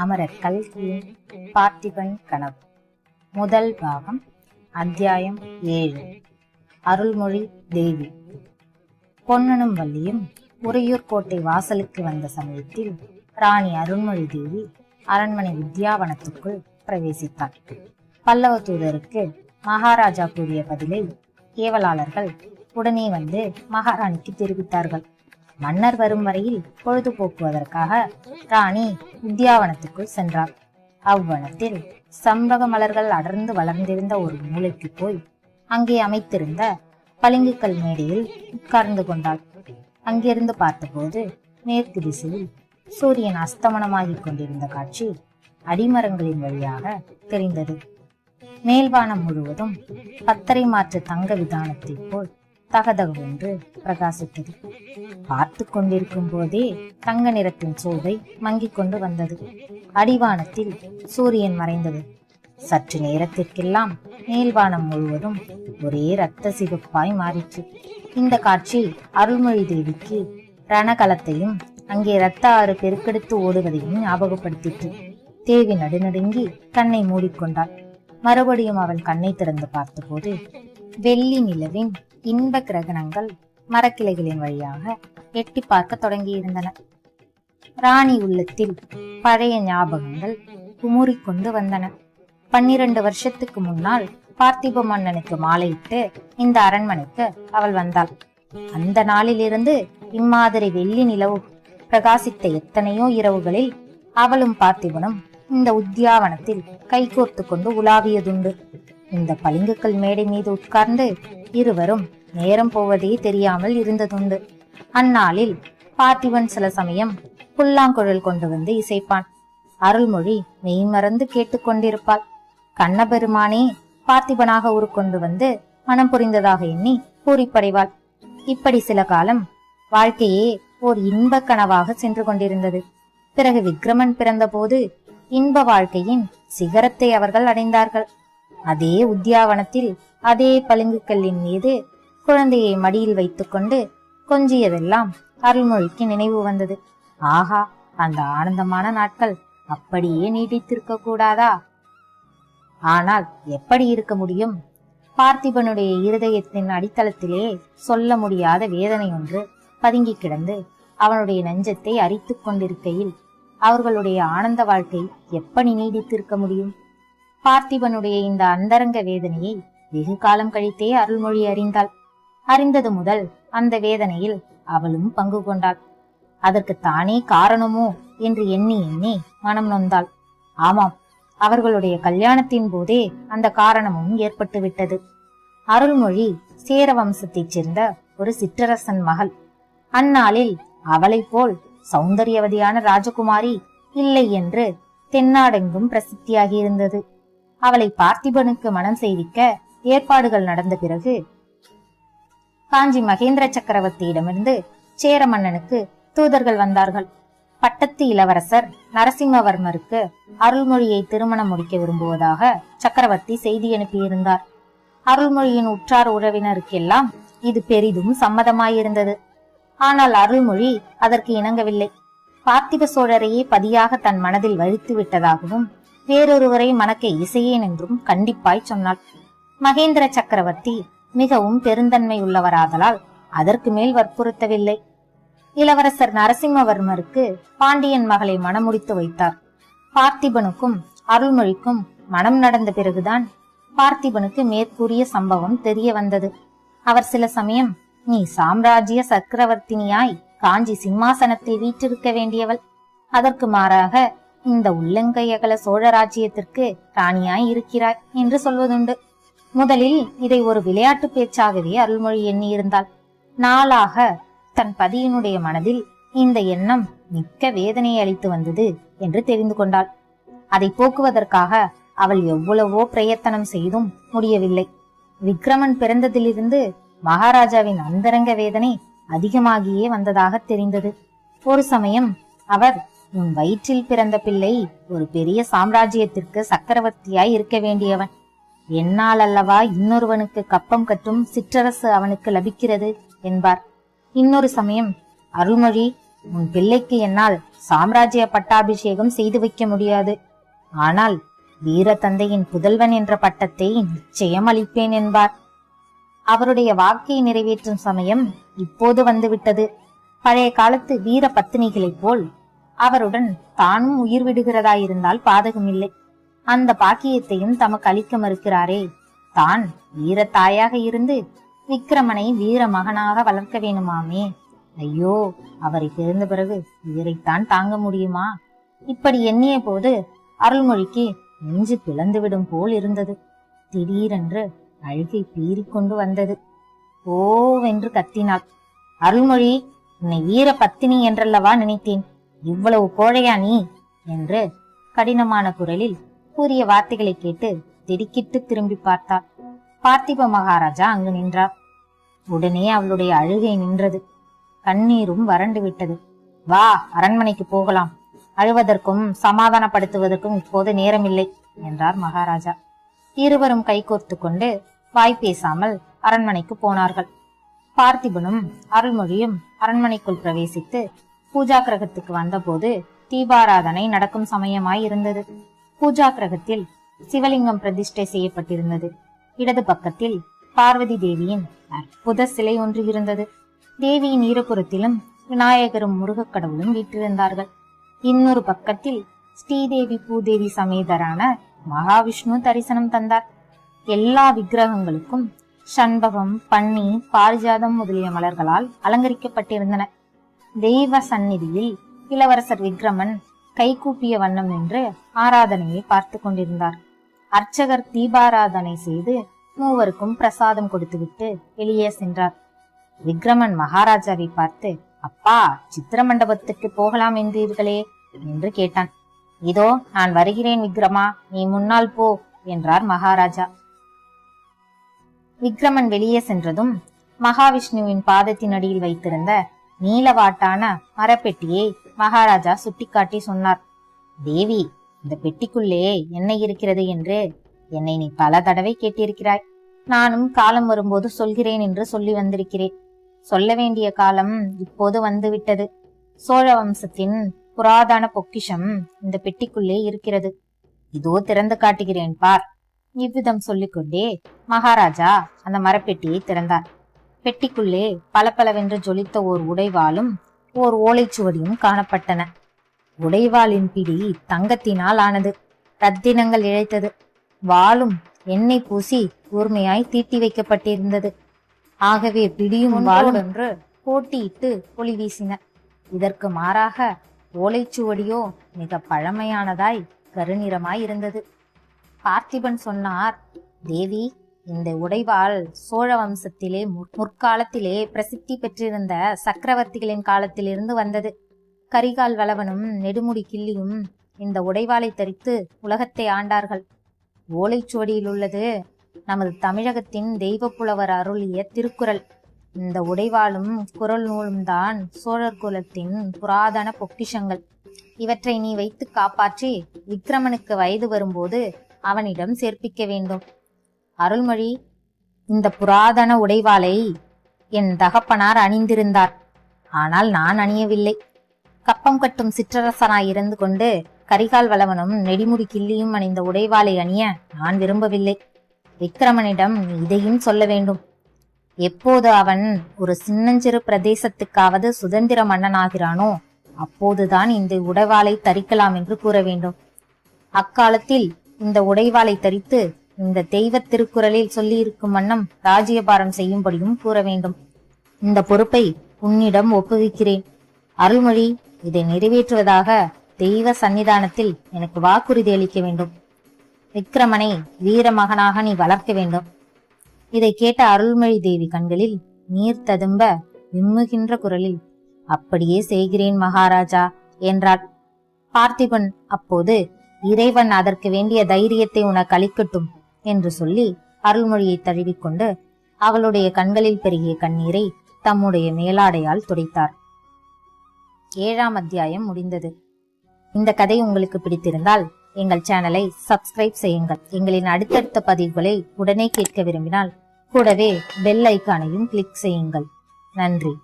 அமரர் கல்கியின் பார்த்திபன் கனவு. முதல் பாகம் அத்தியாயம் ஏழு. அருள்மொழி தேவி. பொன்னனும் வள்ளியும் உறையூர் கோட்டை வாசலுக்கு வந்த சமயத்தில் ராணி அருள்மொழி தேவி அரண்மனை வித்யாவனத்துக்குள் பிரவேசித்தார் பல்லவ தூதருக்கு மகாராஜா கூறிய பதிலை ஏவலாளர்கள் உடனே வந்து மகாராணிக்கு தெரிவித்தார்கள். மன்னர் வரும் வரையில் பொழுதுபோக்குவதற்காக ராணி உத்தியாவனத்துக்குள் சென்றார் அவ்வனத்தில் சம்பக மலர்கள் அடர்ந்து வளர்ந்திருந்த ஒரு மூளைக்கு போய் அங்கே அமைத்திருந்த பளிங்குக்கல் மேடையில் உட்கார்ந்து கொண்டாள். அங்கிருந்து பார்த்தபோது மேற்கு திசையில் சூரியன் அஸ்தமனமாகிக் கொண்டிருந்த காட்சி அடிமரங்களின் வழியாக தெரிந்தது. மேல்வானம் முழுவதும் பத்தரை மாற்று தங்க விதானத்தைப் போல் தகதகவென்று பிரகாசித்தது. பார்த்து கொண்டிருக்கும் போதே தங்க நிறத்தின் சோதை மங்கிக் கொண்டு வந்தது. அடிவானத்தில் சூரியன் மறைந்தது. சற்று நேரத்திற்கெல்லாம் மேல்வானம் முழுவதும் ஒரே ரத்த சிவப்பாய் மாறிற்று. இந்த காட்சி அருள்மொழி தேவிக்கு ரணகலத்தையும் அங்கே இரத்த ஆறு பெருக்கெடுத்து ஓடுவதையும் ஞாபகப்படுத்திற்று. தேவி நடுநடுங்கி கண்ணை மூடிக்கொண்டாள். மறுபடியும் அவள் கண்ணை திறந்து பார்த்தபோது வெள்ளி நிலவின் இன்ப கிரகணங்கள் மரக்கிளைகளின் வழியாக எட்டி பார்க்க தொடங்கியிருந்தன. ராணி உள்ளத்தில் பழைய ஞாபகங்கள் குமுறிக்கொண்டு வந்தன. பன்னிரண்டு வருஷத்துக்கு முன்னால் பார்த்திப மன்னனுக்கு மாலையிட்டு இந்த அரண்மனைக்கு அவள் வந்தாள். அந்த நாளிலிருந்து இம்மாதிரி வெள்ளி நிலவு பிரகாசித்த எத்தனையோ இரவுகளில் அவளும் பார்த்திபனும் இந்த உத்தியாவனத்தில் கைகோர்த்து கொண்டு உலாவியதுண்டு. இந்த பளிங்குக்கல் மேடை மீது உட்கார்ந்து இருவரும் நேரம் போவதே தெரியாமல் இருந்ததுண்டு. அந்நாளில் பார்த்திபன் சில சமயம் புல்லாங்குழல் கொண்டு வந்து இசைப்பான். அருள்மொழி மெய்மறந்து கேட்டுக்கொண்டிருப்பாள் கண்ணபெருமானே பார்த்திபனாக உருக்கொண்டு வந்து மனம் புரிந்ததாக எண்ணி பூரிப்படைவாள் இப்படி சில காலம் வாழ்க்கையே ஓர் இன்பக் கனவாக சென்று கொண்டிருந்தது. பிறகு விக்ரமன் பிறந்தபோது இன்ப வாழ்க்கையின் சிகரத்தை அவர்கள் அடைந்தார்கள். அதே உத்தியாவனத்தில் அதே பளிங்குக்கல்லின் மீது குழந்தையை மடியில் வைத்துக்கொண்டு கொஞ்சியதெல்லாம் அருள்மொழிக்கு நினைவு வந்தது. ஆஹா அந்த ஆனந்தமான நாட்கள் அப்படியே நீடித்திருக்க கூடாதா? ஆனால் எப்படி இருக்க முடியும்? பார்த்திபனுடைய இருதயத்தின் அடித்தளத்திலே சொல்ல முடியாத வேதனை ஒன்று பதுங்கி கிடந்து அவனுடைய நெஞ்சத்தை அரித்துக் கொண்டிருக்கையில் அவர்களுடைய ஆனந்த வாழ்க்கை எப்படி நீடித்திருக்க முடியும்? பார்த்திபனுடைய இந்த அந்தரங்க வேதனையை வெகு காலம் கழித்தே அருள்மொழி அறிந்தாள். அறிந்தது முதல் அந்த வேதனையில் அவளும் பங்கு கொண்டாள். அதற்கு தானே காரணமோ என்று எண்ணி எண்ணி மனம் நொந்தாள். ஆமாம் அவர்களுடைய கல்யாணத்தின் போதே அந்த காரணமும் ஏற்பட்டு விட்டது. அருள்மொழி சேர வம்சத்தைச் சேர்ந்த ஒரு சிற்றரசன் மகள். அந்நாளில் அவளைப் போல் சௌந்தரியவதியான ராஜகுமாரி இல்லை என்று தென்னாடெங்கும் பிரசித்தியாகி இருந்தது அவளை பார்த்திபனுக்கு மனம் செய்விக்க ஏற்பாடுகள் நடந்த பிறகு காஞ்சி மகேந்திர சக்கரவர்த்தியிடமிருந்து சேர மன்னனுக்கு தூதர்கள் வந்தார்கள். பட்டத்து இளவரசர் நரசிம்மவர்மருக்கு அருள்மொழியை திருமணம் முடிக்க விரும்புவதாக சக்கரவர்த்தி செய்தி அனுப்பியிருந்தார். அருள்மொழியின் உற்றார் உறவினருக்கெல்லாம் இது பெரிதும் சம்மதமாயிருந்தது. ஆனால் அருள்மொழி அதற்கு இணங்கவில்லை. பார்த்திப சோழரையே பதியாக தன் மனதில் வலித்து விட்டதாகவும் வேறொருவரை மணக்க இசையேன் என்றும் கண்டிப்பாய் சொன்னாள். மகேந்திர சக்கரவர்த்தி மிகவும் பெருந்தன்மை உள்ளவராதலால் அதற்கு மேல் வற்புறுத்தவில்லை. இளவரசர் நரசிம்மவர்மருக்கு பாண்டியன் மகளை மணமுடித்து வைத்தார். பார்த்திபனுக்கும் அருள்மொழிக்கும் மனம் நடந்த பிறகுதான் பார்த்திபனுக்கு மேற்கூறிய சம்பவம் தெரிய வந்தது. அவர் சில சமயம் நீ சாம்ராஜ்ய சக்கரவர்த்தினியாய் காஞ்சி சிம்மாசனத்தில் வீற்றிருக்க வேண்டியவள். அதற்கு மாறாக இந்த உள்ளங்கையகல சோழ ராஜ்யத்திற்கு ராணியாய் இருக்கிறாய் என்று சொல்வதுண்டு. முதலில் இதை ஒரு விளையாட்டு பேச்சாகவே அருள்மொழி எண்ணியிருந்தாள் நாளாக தன் பதியினுடைய மனதில் இந்த எண்ணம் மிக்க வேதனை அளித்து வந்தது என்று தெரிந்து கொண்டாள். அதை போக்குவதற்காக அவள் எவ்வளவோ பிரயத்தனம் செய்தும் முடியவில்லை. விக்ரமன் பிறந்ததிலிருந்து மகாராஜாவின் அந்தரங்க வேதனை அதிகமாகியே வந்ததாக தெரிந்தது. ஒரு சமயம் அவர் உன் வயிற்றில் பிறந்த பிள்ளை ஒரு பெரிய சாம்ராஜ்யத்திற்கு சக்கரவர்த்தியாய் இருக்க வேண்டியவன். என்னால் அல்லவா இன்னொருவனுக்கு கப்பம் கட்டும் சிற்றரசு அவனுக்கு லபிக்கிறது என்பார். இன்னொரு சமயம் அருள்மொழி உன் பிள்ளைக்கு என்னால் சாம்ராஜ்ய பட்டாபிஷேகம் செய்து வைக்க முடியாது. ஆனால் வீர தந்தையின் புதல்வன் என்ற பட்டத்தை நிச்சயம் அளிப்பேன் என்பார். அவருடைய வாக்கை நிறைவேற்றும் சமயம் இப்போது வந்துவிட்டது. பழைய காலத்து வீர பத்தினிகளைப் போல் அவருடன் தானும் உயிர் விடுகிறதாயிருந்தால் பாதகமில்லை. அந்த பாக்கியத்தையும் தமக்கு அளிக்க மறுக்கிறாரே. தான் வீரத்தாயாக இருந்து விக்கிரமனை வீர மகனாக வளர்க்க வேணுமாமே. ஐயோ அவரை பிறந்த பிறகு உயிரைத்தான் தாங்க முடியுமா? இப்படி எண்ணிய போது அருள்மொழிக்கு நெஞ்சு பிளந்துவிடும் போல் இருந்தது. திடீரென்று அழுகை பீறிக்கொண்டு வந்தது. ஓவென்று கத்தினாள். அருள்மொழி உன்னை வீர பத்தினி என்றல்லவா நினைத்தேன். இவ்வளவு கோழையா நீ? என்று கடினமான குரலில் கூறிய வார்த்தைகளை கேட்டு திடுக்கிட்டு திரும்பி பார்த்தாள். பார்த்திப மகாராஜா அங்கு நின்றார். உடனே அவளுடைய அழுகை நின்றது. கண்ணீரும் வறண்டு விட்டது. வா அரண்மனைக்கு போகலாம். அழுவதற்கும் சமாதானப்படுத்துவதற்கும் இப்போது நேரமில்லை என்றார் மகாராஜா. இருவரும் கைகோர்த்து கொண்டு வாய் பேசாமல் அரண்மனைக்கு போனார்கள். பார்த்திபனும் அருள்மொழியும் அரண்மனைக்குள் பிரவேசித்து பூஜா கிரகத்துக்கு வந்தபோது தீபாராதனை நடக்கும் சமயமாய் இருந்தது. பூஜா கிரகத்தில் சிவலிங்கம் பிரதிஷ்டை செய்யப்பட்டிருந்தது. இடது பக்கத்தில் பார்வதி தேவியின் அற்புத சிலை ஒன்று இருந்தது. தேவியின் இருபுறத்திலும் விநாயகரும் முருகக் கடவுளும் வீற்றிருந்தார்கள். இன்னொரு பக்கத்தில் ஸ்ரீதேவி பூதேவி சமேதரான மகாவிஷ்ணு தரிசனம் தந்தார். எல்லா விக்கிரகங்களுக்கும் சண்பகம் பன்னி பாரிஜாதம் முதலிய மலர்களால் அலங்கரிக்கப்பட்டிருந்தன. தெய்வ சந்நிதியில் இளவரசர் விக்ரமன் கைகூப்பிய வண்ணம் நின்று ஆராதனையை பார்த்து கொண்டிருந்தார். அர்ச்சகர் தீபாராதனை செய்து மூவருக்கும் பிரசாதம் கொடுத்துவிட்டு வெளியே சென்றார். விக்ரமன் மகாராஜாவை பார்த்து அப்பா சித்திர மண்டபத்துக்கு போகலாம் என்றீர்களே? என்று கேட்டான். இதோ நான் வருகிறேன் விக்ரமா நீ முன்னால் போ என்றார் மகாராஜா. விக்ரமன் வெளியே சென்றதும் மகாவிஷ்ணுவின் பாதத்தின் அடியில் வைத்திருந்த நீலவாட்டான மரப்பெட்டியை மகாராஜா சுட்டிக்காட்டி சொன்னார். தேவி இந்த பெட்டிக்குள்ளே என்ன இருக்கிறது என்று என்னை நீ பல தடவை கேட்டிருக்கிறாய். நானும் காலம் வரும்போது சொல்கிறேன் என்று சொல்லி வந்திருக்கிறேன். சொல்ல வேண்டிய காலம் இப்போது வந்துவிட்டது. சோழ வம்சத்தின் புராதன பொக்கிஷம் இந்த பெட்டிக்குள்ளே இருக்கிறது. இதோ திறந்து காட்டுகிறேன் பார். இவ்விதம் சொல்லிக்கொண்டே மகாராஜா அந்த மரப்பெட்டியை திறந்தார். பெட்டிக்குள்ளே பளபளவென்று ஜொலித்த ஓர் உடைவாளும் ஓர் ஓலைச்சுவடியும் காணப்பட்டன. உடைவாளின் பிடி தங்கத்தினால் ஆனது ரத்தினங்கள் இழைத்தது. வாளும் எண்ணெய் பூசி கூர்மையாய் தீட்டி வைக்கப்பட்டிருந்தது. ஆகவே பிடியும் வாளும் என்று போட்டியிட்டு ஒளி வீசின. இதற்கு மாறாக ஓலைச்சுவடியோ மிக பழமையானதாய் கருநிறமாய் இருந்தது. பார்த்திபன் சொன்னார் தேவி இந்த உடைவாள் சோழ வம்சத்திலே முற்- முற்காலத்திலே பிரசித்தி பெற்றிருந்த சக்கரவர்த்திகளின் காலத்திலிருந்து வந்தது. கரிகால் வளவனும் நெடுமுடி கிள்ளியும் இந்த உடைவாளை தரித்து உலகத்தை ஆண்டார்கள். ஓலைச்சுவடியில் உள்ளது நமது தமிழகத்தின் தெய்வப்புலவர் அருளிய திருக்குறள். இந்த உடைவாளும் குரல் நூலும் தான் சோழர் குலத்தின் புராதன பொக்கிஷங்கள். இவற்றை நீ வைத்து காப்பாற்றி விக்ரமனுக்கு வயது வரும்போது அவனிடம் சேர்ப்பிக்க வேண்டும். அருள்மொழி இந்த புராதன உடைவாளை என் தகப்பனார் அணிந்திருந்தார். ஆனால் நான் அணியவில்லை. கப்பம் கட்டும் சிற்றரசனாய் இருந்து கொண்டு கரிகால் வளவனும் நெடிமுடி கிள்ளியும் அணிந்த உடைவாளை அணிய நான் விரும்பவில்லை. விக்ரமனிடம் இதையும் சொல்ல வேண்டும். எப்போது அவன் ஒரு சின்னஞ்சிறு பிரதேசத்துக்காவது சுதந்திர மன்னனாகிறானோ அப்போதுதான் இந்த உடைவாளை தரிக்கலாம் என்று கூற வேண்டும். அக்காலத்தில் இந்த உடைவாளை தரித்து இந்த தெய்வ திருக்குறளில் சொல்லியிருக்கும் வண்ணம் ராஜ்யபாரம் செய்யும்படியும் கூற வேண்டும். இந்த பொறுப்பை உன்னிடம் ஒப்புவிக்கிறேன். அருள்மொழி இதை நிறைவேற்றுவதாக தெய்வ சன்னிதானத்தில் எனக்கு வாக்குறுதி அளிக்க வேண்டும். விக்ரமனை வீர மகனாக நீ வளர்க்க வேண்டும். இதை கேட்ட அருள்மொழி தேவி கண்களில் நீர் ததும்ப விம்முகின்ற குரலில் அப்படியே செய்கிறேன் மகாராஜா என்றாள். பார்த்திபன் அப்போது இறைவன் அதற்கு வேண்டிய தைரியத்தை உனக்கு அளிக்கட்டும். என்று சொல்லி அருள்மொழியை தழுவிக்கொண்டு அவளுடைய கண்களில் பெருகிய கண்ணீரை தம்முடைய மேலாடையால் துடைத்தார். ஏழாம் அத்தியாயம் முடிந்தது. இந்த கதை உங்களுக்கு பிடித்திருந்தால் எங்கள் சேனலை சப்ஸ்கிரைப் செய்யுங்கள். எங்களின் அடுத்தடுத்த பதிவுகளை உடனே கேட்க விரும்பினால் கூடவே பெல் ஐக்கானையும் கிளிக் செய்யுங்கள். நன்றி.